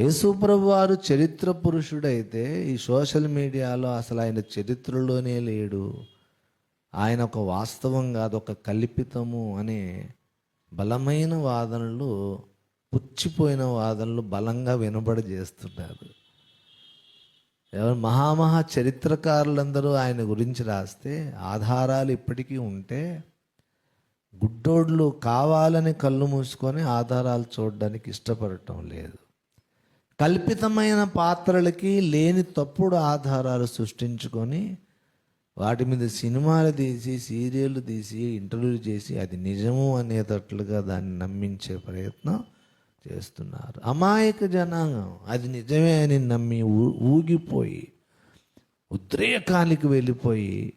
యేసుప్రభు వారు చరిత్ర పురుషుడైతే ఈ సోషల్ మీడియాలో అసలు ఆయన చరిత్రలోనే లేడు. ఆయన ఒక వాస్తవం కాదు ఒక కల్పితము అనే బలమైన వాదనలు పుచ్చిపోయిన వాదనలు బలంగా వినబడి చేస్తున్నారు ఎవరు మహామహా చరిత్రకారులందరూ ఆయన గురించి రాస్తే ఆధారాలు ఇప్పటికీ ఉంటే గుడ్డోళ్ళు కావాలని కళ్ళు మూసుకొని ఆధారాలు చూడడానికి ఇష్టపడటం లేదు. కల్పితమైన పాత్రలకి లేని తప్పుడు ఆధారాలు సృష్టించుకొని వాటి మీద సినిమాలు తీసి సీరియళ్ళు తీసి ఇంటర్వ్యూలు చేసి అది నిజము అనేటట్లుగా దాన్ని నమ్మించే ప్రయత్నం చేస్తున్నారు. అమాయక జనాంగం. అది నిజమే అని నమ్మి ఊ- ఊగిపోయి ఉద్రేకానికి వెళ్ళిపోయి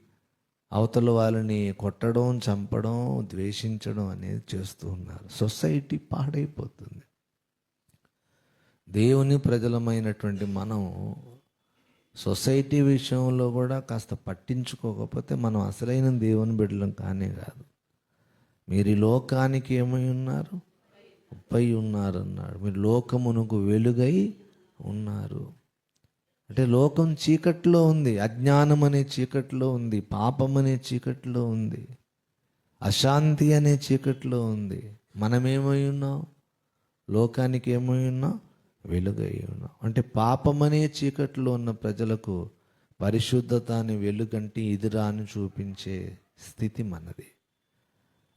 అవతల వాళ్ళని కొట్టడం చంపడం ద్వేషించడం అనేది చేస్తూ ఉన్నారు. సొసైటీ పాడైపోతుంది. దేవుని ప్రజలమైనటువంటి మనం సొసైటీ విషయంలో కూడా కాస్త పట్టించుకోకపోతే మనం అసలైన దేవుని బిడ్డలం కానే కాదు. మీరు ఈ లోకానికి ఏమై ఉన్నారు? ఉప్పై ఉన్నారు అన్నాడు. మీరు లోకమునకు వెలుగై ఉన్నారు. అంటే లోకం చీకట్లో ఉంది. అజ్ఞానం అనే చీకట్లో ఉంది. పాపం అనే చీకట్లో ఉంది. అశాంతి అనే చీకట్లో ఉంది. మనమేమై ఉన్నాం? లోకానికి ఏమై ఉన్నాం? వెలుగై ఉన్నాం అంటే పాపం అనే చీకట్లో ఉన్న ప్రజలకు పరిశుద్ధత అని వెలుగంటే ఇదిరా అని చూపించే స్థితి మనది.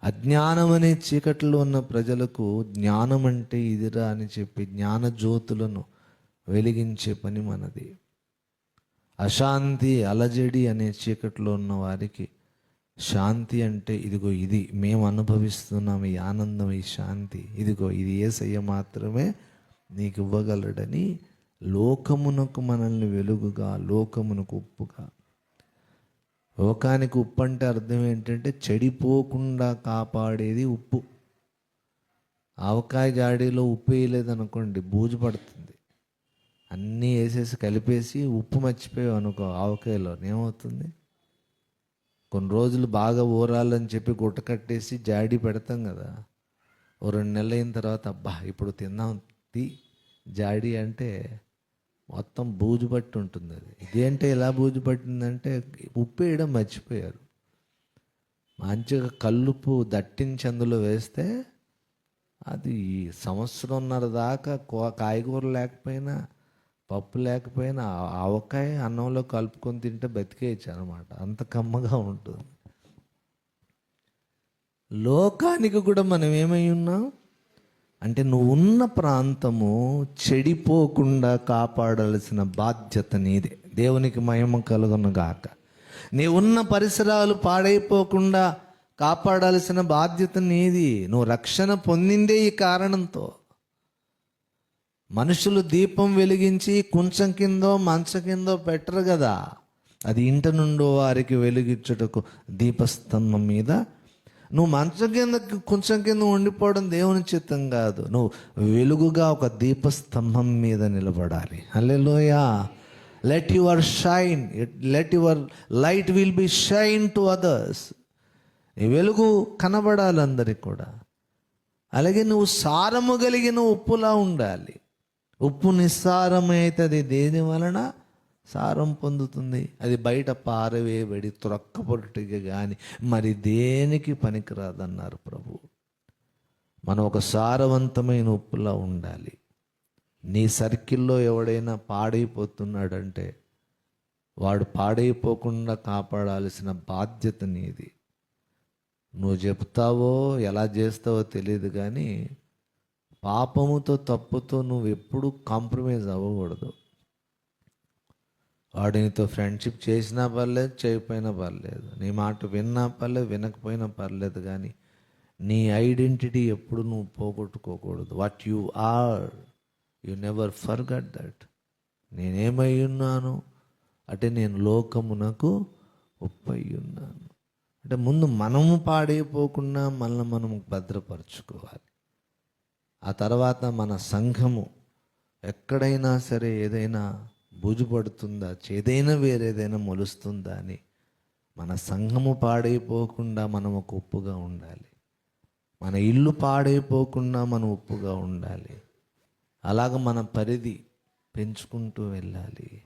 అజ్ఞానం అనే చీకట్లో ఉన్న ప్రజలకు జ్ఞానం అంటే ఇదిరా అని చెప్పి జ్ఞాన జ్యోతులను వెలిగించే పని మనది. అశాంతి అలజడి అనే చీకట్లో ఉన్న వారికి శాంతి అంటే ఇదిగో ఇది మేము అనుభవిస్తున్నాం ఈ ఆనందం ఈ శాంతి. ఇదిగో ఇది ఏసయ్య మాత్రమే నీకు ఇవ్వగలడని లోకమునకు మనల్ని వెలుగుగా లోకమునకు ఉప్పుగా లోకానికి ఉప్పు అంటే అర్థం ఏంటంటే చెడిపోకుండా కాపాడేది ఉప్పు. ఆవకాయ జాడీలో ఉప్పు వేయలేదనుకోండి బూజు పడుతుంది. అన్నీ వేసేసి కలిపేసి ఉప్పు మర్చిపోయావు అనుకో ఆవకాయలో ఏమవుతుంది? కొన్ని రోజులు బాగా ఊరాలని చెప్పి గుట్ట కట్టేసి జాడీ పెడతాం కదా. ఓ రెండు నెలలు అయిన తర్వాత అబ్బా ఇప్పుడు తిందాం తీ. జాడి అంటే మొత్తం బూజు పట్టి ఉంటుంది అది. ఇదేంటే ఎలా బూజు పట్టిందంటే ఉప్పు వేయడం మర్చిపోయారు. మంచిగా కల్లుపు దట్టించి అందులో వేస్తే అది సంవత్సరంన్నర దాకా కూ- కాయగూర లేకపోయినా పప్పు లేకపోయినా ఆవకాయ అన్నంలో కలుపుకొని తింటే బతికేయచ్చు అనమాట అంత కమ్మగా ఉంటుంది. లోకానికి కూడా మనం ఏమై ఉన్నాం? అంటే నువ్వు ఉన్న ప్రాంతము చెడిపోకుండా కాపాడాల్సిన బాధ్యత నీదే. దేవునికి మహిమ కలుగును గాక. నీ ఉన్న పరిసరాలు పాడైపోకుండా కాపాడాల్సిన బాధ్యత నీది. నువ్వు రక్షణ పొందిందే ఈ కారణంతో. మనుషులు దీపం వెలిగించి కుంచం కిందో మంచ కిందో పెట్టరు కదా. అది ఇంట నుండో వారికి వెలిగించుటకు దీపస్తంభం మీద నువ్వు మంచం కింద కొంచెం కింద ఉండిపోవడం దేవుని చిత్తం కాదు. నువ్వు వెలుగుగా ఒక దీపస్తంభం మీద నిలబడాలి. Hallelujah. Let your shine let your light will be shine to others నీ వెలుగు కనబడాలి అందరికి కూడా. అలాగే నువ్వు సారము కలిగిన ఉప్పులా ఉండాలి. ఉప్పు నిస్సారమైతుంది దేని వలన? సారం పొందుతుంది. అది బయట పారవేయబడి త్రొక్కబొట్టుగా కానీ మరి దేనికి పనికిరాదన్నారు ప్రభు? మనం ఒక సారవంతమైన ఉప్పులా ఉండాలి. నీ సర్కిల్లో ఎవడైనా పాడైపోతున్నాడంటే వాడు పాడైపోకుండా కాపాడాల్సిన బాధ్యత నీది. నువ్వు చెప్తావో ఎలా చేస్తావో తెలియదు కానీ పాపముతో తప్పుతో నువ్వు ఎప్పుడూ కాంప్రమైజ్ అవ్వకూడదు. వాడు నీతో ఫ్రెండ్షిప్ చేసినా పర్లేదు చేయకపోయినా పర్లేదు. నీ మాట విన్నా పర్లేదు వినకపోయినా పర్లేదు కానీ నీ ఐడెంటిటీ ఎప్పుడు నువ్వు పోగొట్టుకోకూడదు. What you are you never forget that. నేనేమై ఉన్నాను అంటే నేను లోకమునకు ఉప్పై ఉన్నాను అంటే ముందు మనము పాడైపోకుండా మనల్ని మనము భద్రపరచుకోవాలి. ఆ తర్వాత మన సంఘము ఎక్కడైనా సరే ఏదైనా బూజుపడుతుందా? ఏదైనా వేరేదైనా మొలుస్తుందా అని మన సంఘము పాడైపోకుండా మనం ఒక ఉప్పుగా ఉండాలి. మన ఇల్లు పాడైపోకుండా మనం ఉప్పుగా ఉండాలి. అలాగ మన పరిధి పెంచుకుంటూ వెళ్ళాలి.